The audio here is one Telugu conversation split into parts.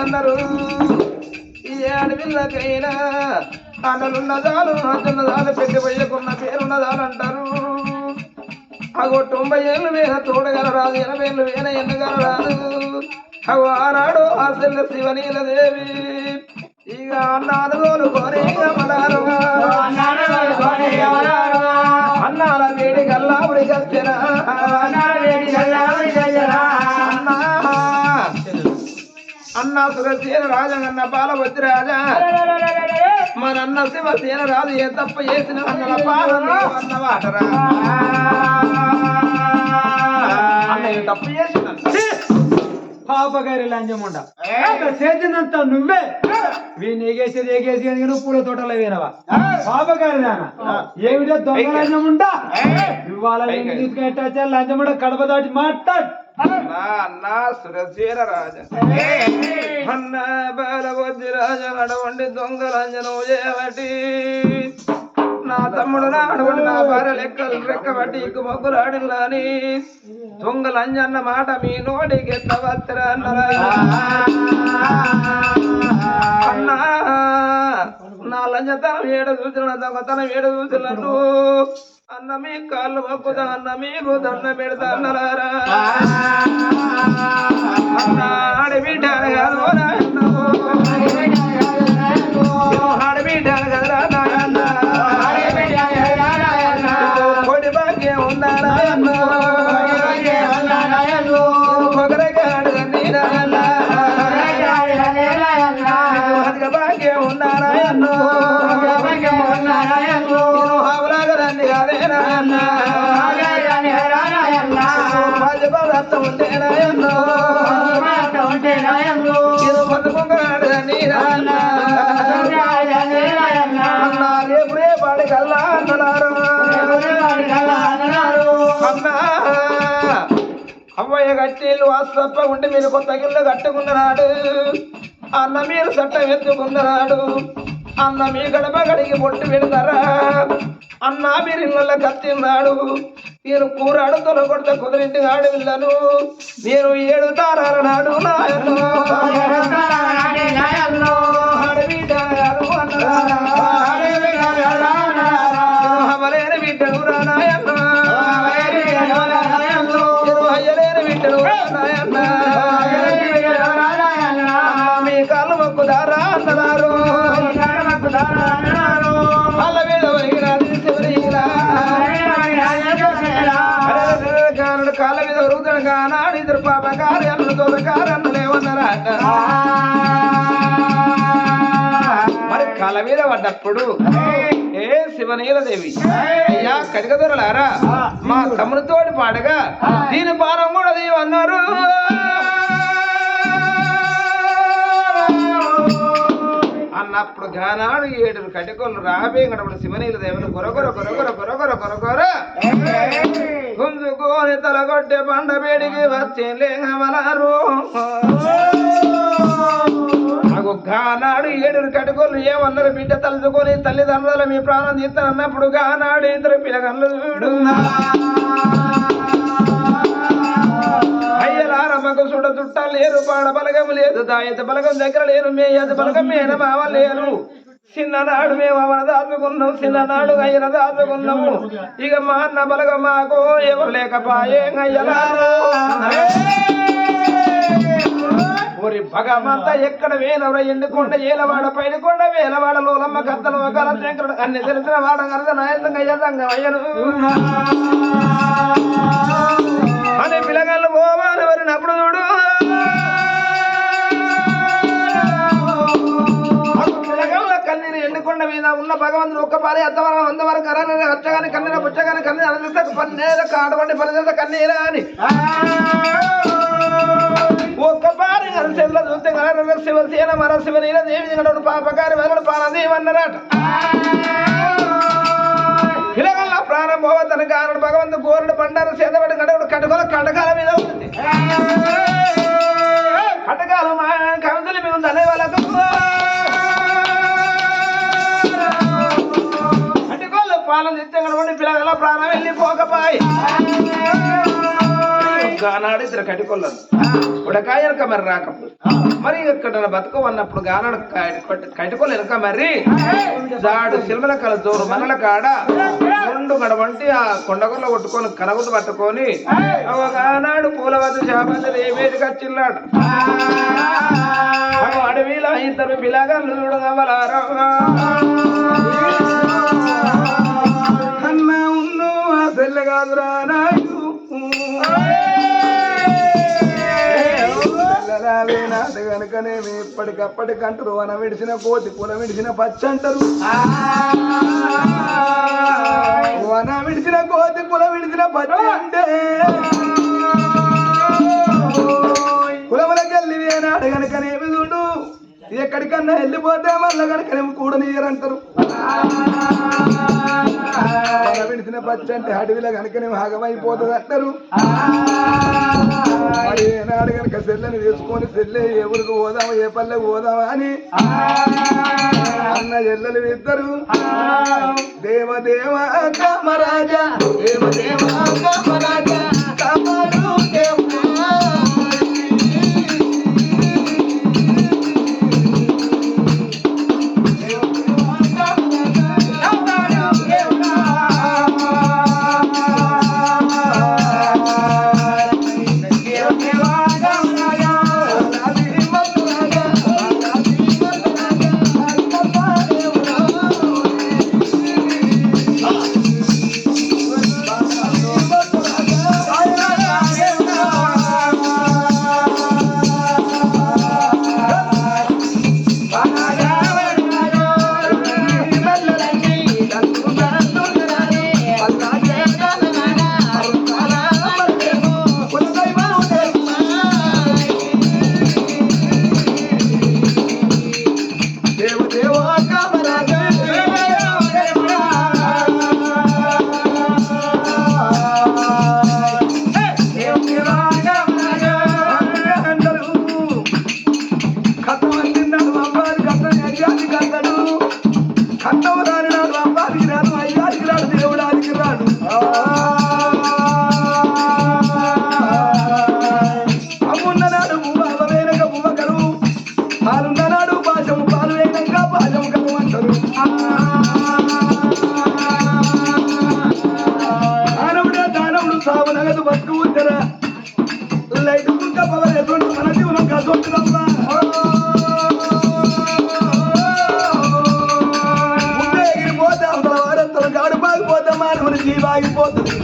అందరూ ఈ అడవిళ్ళకైనా అన్నలున్న చాలు చిన్న పెద్ద పోయకున్న పేరున్న చాలు అంటారు అగో తొంభై ఏళ్ళు మీద తోడగలరాదు ఎనభై ఏళ్ళు వేన ఎన్నగలరాదు అగో ఆనాడు ఆ శివనీల దేవి ఇక అన్నాదుగోలు కోరే మలారు అన్నాల వేడి గల్లావుడి గచ్చరా అన్నా! అన్న సురసేన రాజన్న బాలవతి రాజా! మన అన్న శివసేన రాజు ఏ తప్ప చేసిన అన్నల పాలన అన్న ఏ తప్పు చేసిన పాపగారి లంచముండ చేసినంత నువ్వే. వీడిని ఎగేసేది ఎగేసి అని నువ్వు పూల తోటలో వేనవా పాపగారి నాన్న ఏమిటో దొంగ లంచముండా ఇవాళ నేను తీసుకెట్టా లంచముండ కడప దాటి మాట్లాడు. అన్న సురసేన రాజా. అన్న బాలవతి రాజా నడవండి దొంగలంజనం చేయబట్టి నా తమ్ముడు నాడవండి నా భార్య లెక్కలు రెక్కబట్టి ఇక మొగ్గులు ఆడిల్లాని దొంగలంజన్న మాట మీ నోటికి ఎత్తవత్తరా అన్నా నా లంజతనం ఏడ చూసిన దొంగతనం ఏడ చూసినట్టు. అన్న మీ కాళ్ళు మొక్కుతా అన్న మీకు దండ పెడతా అన్నలారా అన్న ఆడబిడ్డ నాయన. ఆడబిడ్డ కదరా అవ్వయ్య కట్టేళ్ళు వాస్తప్ప ఉండి మీరు కొత్త గిల్లు కట్టుకున్నాడు అన్న మీరు చట్టం ఎత్తుకున్నాడు అన్న మీ గడప గడికి పొట్టు పెడతారా? అన్న మీరు ఇళ్ళ కత్తిన్నాడు. నేను కూరాడు తొలగొడత కుదిరింటి ఆడు వెళ్ళను నేను ఏడు తారాల నాడు నాయను. ఆడబిడ్డ కాళ్ళ మీద ఒరుగుతాడు కానాడు ఇద్దరు పాప కారు అన్న తోట కారు అన్నలేమన్నారా మరి కాళ్ళ మీద పడ్డప్పుడు శివనీలదేవి అయ్యా కనకదొరలారా మా తమ్ముడితోటి పాడగా దీని పానం కూడా అన్నారు. అన్నప్పుడు గానాడు ఏడు కటికొల్లు రాబే గడపడు శివనీల దేవులు కొరకొర కొరకొర కొరకొర కొరకొర గుంజుకోని తలగొట్టె పండ వేడికి వచ్చే లేంగమలారు గానాడు ఏడు కటుకోలు ఏమన్నారు? బిడ్డ తలుచుకొని తల్లిదండ్రులు మీ ప్రాణం తీస్తానన్నప్పుడు గానాడు ఇద్దరు పిల్లగన్లు చూడు అయ్యలారమ్మకు చూడ చుట్టాలు లేరు పాడ బలగం లేదు. దాయత బలగం దగ్గర లేరు మేయత బలగం మేన మావ లేరు. చిన్ననాడు మేము అవన దాచుకున్నాం చిన్ననాడు అయ్యన దాచుకున్నాము. ఇక మా అన్న బలగం మాకు ఎవరు లేకపాయే అయ్యలారా. ఓరి భగవంత ఎక్కడ వేలవర ఎండుకొండ ఏలవాడ పైన కొండ వేలవాడ లోలమ్మ కత్తలు ఒకల శంకరుడు. అన్ని తెలిసిన వాడ కలద నాయంతంగా అయ్యంగా అయ్యను. అని పిల్లగాళ్ళు పోవాలి వరినప్పుడు చూడు. అప్పుడు కన్నీరు ఎండుకొండ మీద ఉన్న భగవంతుడు ఒక్క పారి అత్తవరం అందవరం కరాని అచ్చగాని కన్నీర పుచ్చగాని కన్నీరు అనంత పన్నేర కాడవండి పనిచేత కన్నీరా అని. ఒక్కసారి అరసేవలో చూస్తే కలర శివ సేన మర శివ నీల దేవి దిగడు పాపకారి వెలడు పాలదేవన్నరాట పిల్లగల ప్రాణం పోవద్దని కారణం భగవంతు గోరుడు పండారు సేదవడు గడవుడు కటకల కటకాల మీద ఉంది కటకాలు మా కవితల మీద ఉంది అదే వాళ్ళకు పాలన తెచ్చగలవండి పిల్లగల ప్రాణం వెళ్ళిపోకపాయి కానాడు గానాడు ఇద్దరు కటికొల్లరు ఉడకాయ వెనక మరి రాకప్పుడు మరి ఇక్కడ బతుకోవన్నప్పుడు గానాడు కటికొల్ల వెనక మరి దాడు సిల్మల కల జోరు మనల కాడ రెండు గడవంటి ఆ కొండగొల్ల కొట్టుకొని కనగుడు పట్టుకొని ఒక గానాడు పూలవద్దు చేపలు ఏమేది కచ్చిల్లాడు అడవిలో ఇద్దరు పిల్లగాళ్ళు చూడగలరా అన్న ఉన్ను ఆ సెల్ల కాదురా నాయుడు కనుకనేమి ఇప్పటికప్పటికంటారు వన విడిచిన కోతి కుల విడిచిన పచ్చ అంటారు. వన విడిచిన కోతి కుల విడిచిన పచ్చ అంటే. కులములకి వెళ్ళి వేనాడు కనుకనేమి చూడు? ఎక్కడికన్నా వెళ్ళిపోతే మళ్ళీ కనుకనేమి కూడనియరంటారు పచ్చ అంటే అడవిలో కనుకనేమి ఆగమైపోతుంది అంటారు. ఏనాడు కనుక సెల్లని వేసుకొని సెల్లె ఏ ఊరికి పోదామా ఏ పల్లెకి పోదామా అని అన్న ఎల్లలు ఇద్దరు. దేవదేవ కామరాజా దేవదేవ కామరాజా కామరు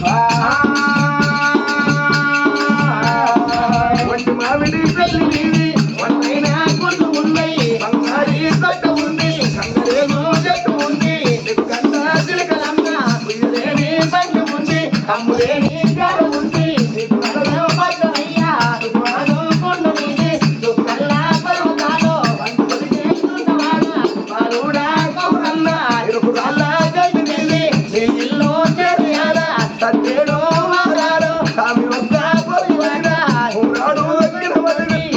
Bye.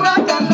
আমরা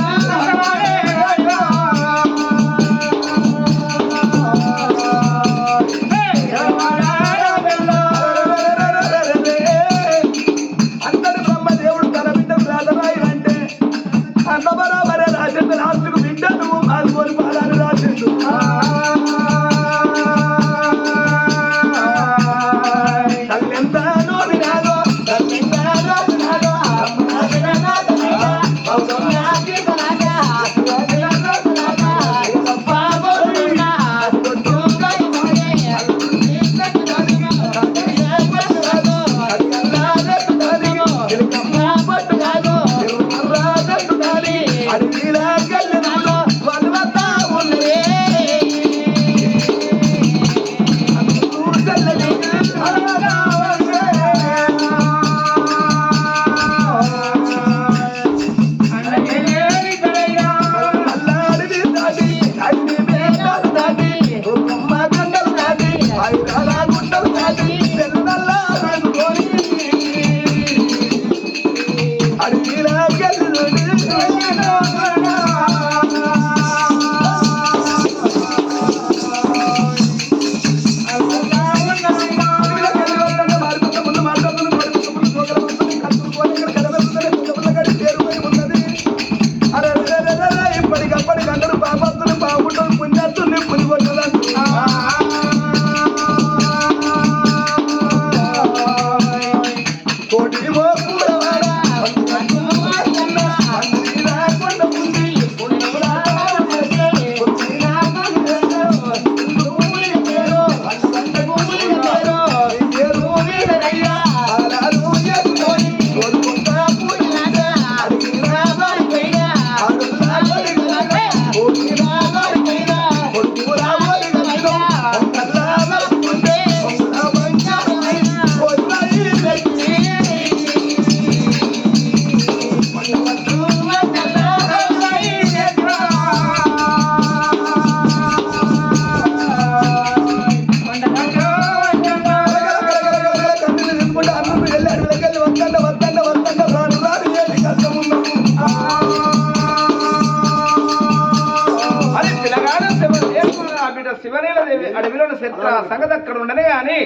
శివనీల దేవి అడవిలోని చరిత్ర సంగతి అక్కడ ఉండనే గాని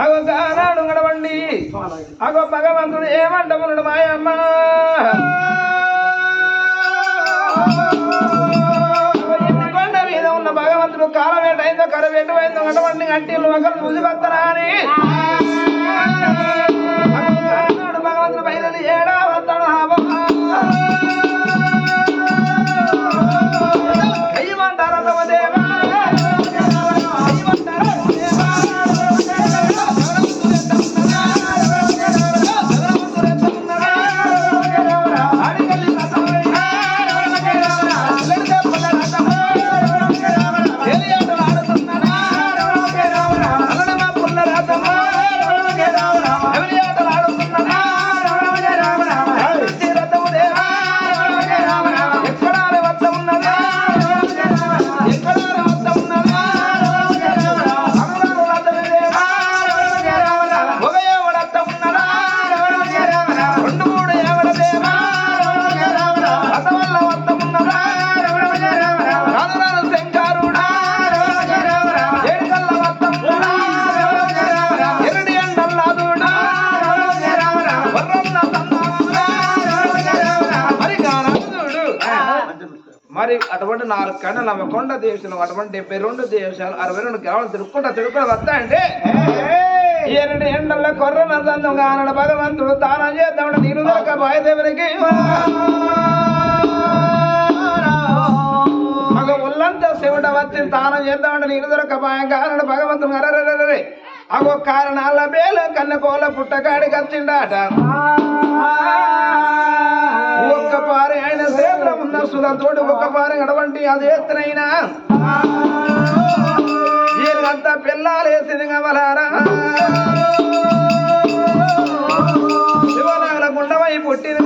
అగో గానాడు గడవండి అగో భగవంతుడు ఏమంటమున్నాడు మాయమ్మ? కొండ మీద ఉన్న భగవంతుడు కాలం ఏటైందో కరవేటు అయిందో గడవండి గంటీలు ఒకరు ముసిగొత్తరా అని. భగవంతుడు బయలుదేరి ఏడా వస్తాడు అయ్యమంటారా దేవా నాలుగు ఆమె కొండ దేశాలు అటువంటి డెబ్బై రెండు దేశాలు అరవై రెండు గ్రామాలు తిరుక్కుంటా తిరుక్కుంటా వస్తాయండి. అంటే ఎరడి ఎండల్లో కొర్ర నందం కానడు భగవంతుడు తానం చేద్దామని నీరు దొరక బాయదేవునికి. మగ ఒళ్ళంతా శివుడ వచ్చి తానం చేద్దామంటే నీరు దొరక బాయ కానడు భగవంతుడు అరరే అగో కారణాల బేల కన్న కోల పుట్టకాడికి వచ్చిండాట. పారి ఆయన సేద్రం ఉన్న సుధతోటి ఒక పారి అటువంటి అది ఎత్తునైనా. వీళ్ళంతా పిల్లాలేసింది కమలారా శివనాగల గుండమై పుట్టిన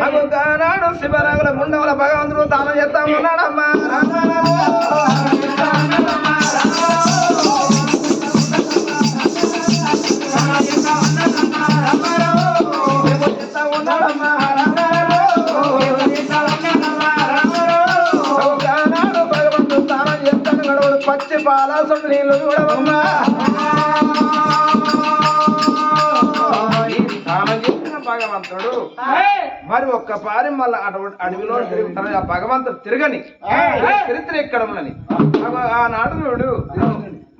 అగు కానాడు శివనాగల గుండముల భగవంతుడు తాను చేస్తామన్నాడమ్మా పచ్చి పాలాసుడు నీళ్ళు భగవంతుడు మరి ఒక్క పారి మళ్ళీ అటువంటి అడవిలో తిరుగుతాడు ఆ భగవంతుడు తిరగని. చరిత్ర ఇక్కడ ఉన్నది? ఆనాడు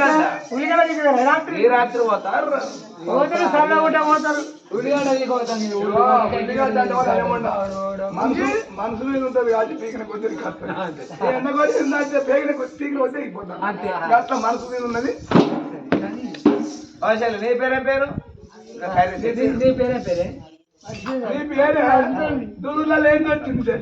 రాత్రి. ఈ రాత్రి పోతారు పోతారు. మనసు మనసు మీద ఉంటది కాబట్టి పీకిన కొద్దిగా కష్టం ఎండ కొద్ది ఏంటంటే పీకిన కొద్ది పీకిన అయిపోతాం. అంతే. అట్లా మనసు మీద ఉన్నది. అసలు నీ పేరే పేరు. నీ- పేరే? పేరే నీ పేరే దుర్లలో ఏం వచ్చింది